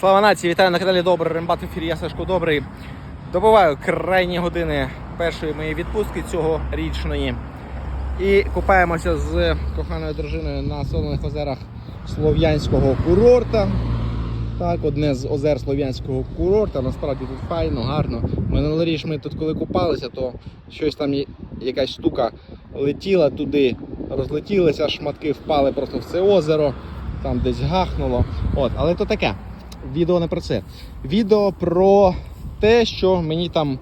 Слава нації, вітаю на каналі Добрий Рембат в ефірі, я Сашко Добрий. Добуваю крайні години першої моєї відпустки цьогорічної. І купаємося з коханою дружиною на солоних озерах Слов'янського курорта. Так, одне з озер Слов'янського курорта. Насправді тут файно, гарно. Минулоріч ми тут коли купалися, то щось там якась штука летіла туди, розлетілися, шматки впали просто в це озеро, там десь гахнуло. От, але то таке. Відео не про це. Відео про те, що мені там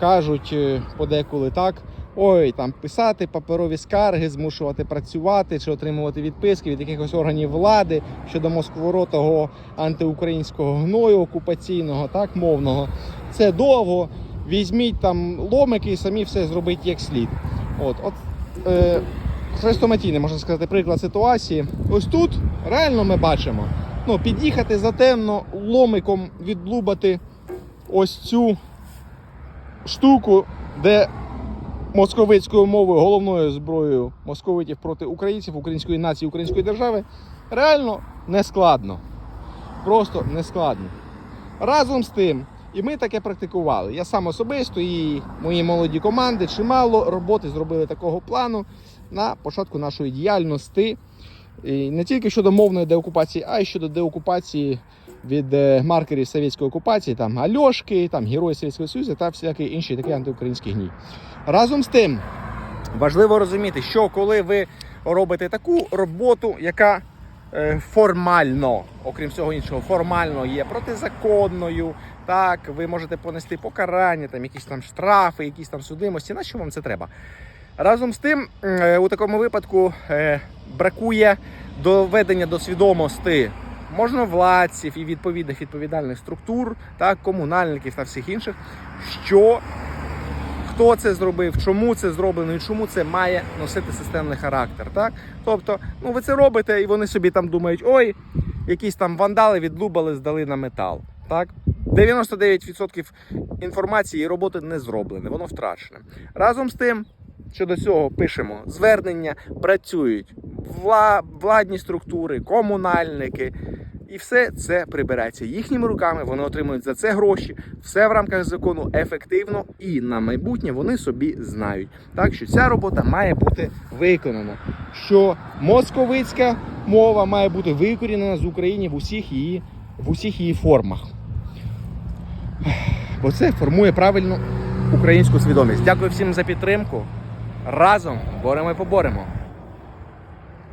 кажуть е, подеколи так. Ой, там писати паперові скарги, змушувати працювати чи отримувати відписки від якихось органів влади щодо москворотого антиукраїнського гною окупаційного, так мовного. Це довго. Візьміть там ломики і самі все зробіть як слід. От, от е, хрестоматійний, можна сказати, приклад ситуації. Ось тут реально ми бачимо. Ну, під'їхати затемно, ломиком відлубати ось цю штуку, де московицькою мовою, головною зброєю московитів проти українців, української нації, української держави, реально не складно. Просто не складно. Разом з тим, і ми таке практикували. Я сам особисто і мої молоді команди чимало роботи зробили такого плану на початку нашої діяльності. І не тільки щодо мовної деокупації, а й щодо деокупації від е, маркерів совєтської окупації, там Альошки, там Герої Совєтського Союзу та всякий інший такий антиукраїнський гній. Разом з тим, важливо розуміти, що коли ви робите таку роботу, яка е, формально, окрім всього іншого, формально є протизаконною. Так, ви можете понести покарання, там якісь там штрафи, якісь там судимості. На що вам це треба? Разом з тим, е, у такому випадку бракує доведення до свідомості можновладців і відповідних відповідальних структур, так, комунальників та всіх інших, що хто це зробив, чому це зроблено і чому це має носити системний характер. Так? Тобто, ну ви це робите, і вони собі там думають, ой, якісь там вандали відлубали, здали на метал. Так? 99% інформації і роботи не зроблене, воно втрачене. Разом з тим, що до цього пишемо, звернення працюють владні структури, комунальники. І все це прибирається їхніми руками. Вони отримують за це гроші. Все в рамках закону ефективно і на майбутнє вони собі знають. Так що ця робота має бути виконана. Що московицька мова має бути викорінена з України в усіх її, в усіх її формах. Бо це формує правильну українську свідомість. Дякую всім за підтримку. Разом боремо і поборемо.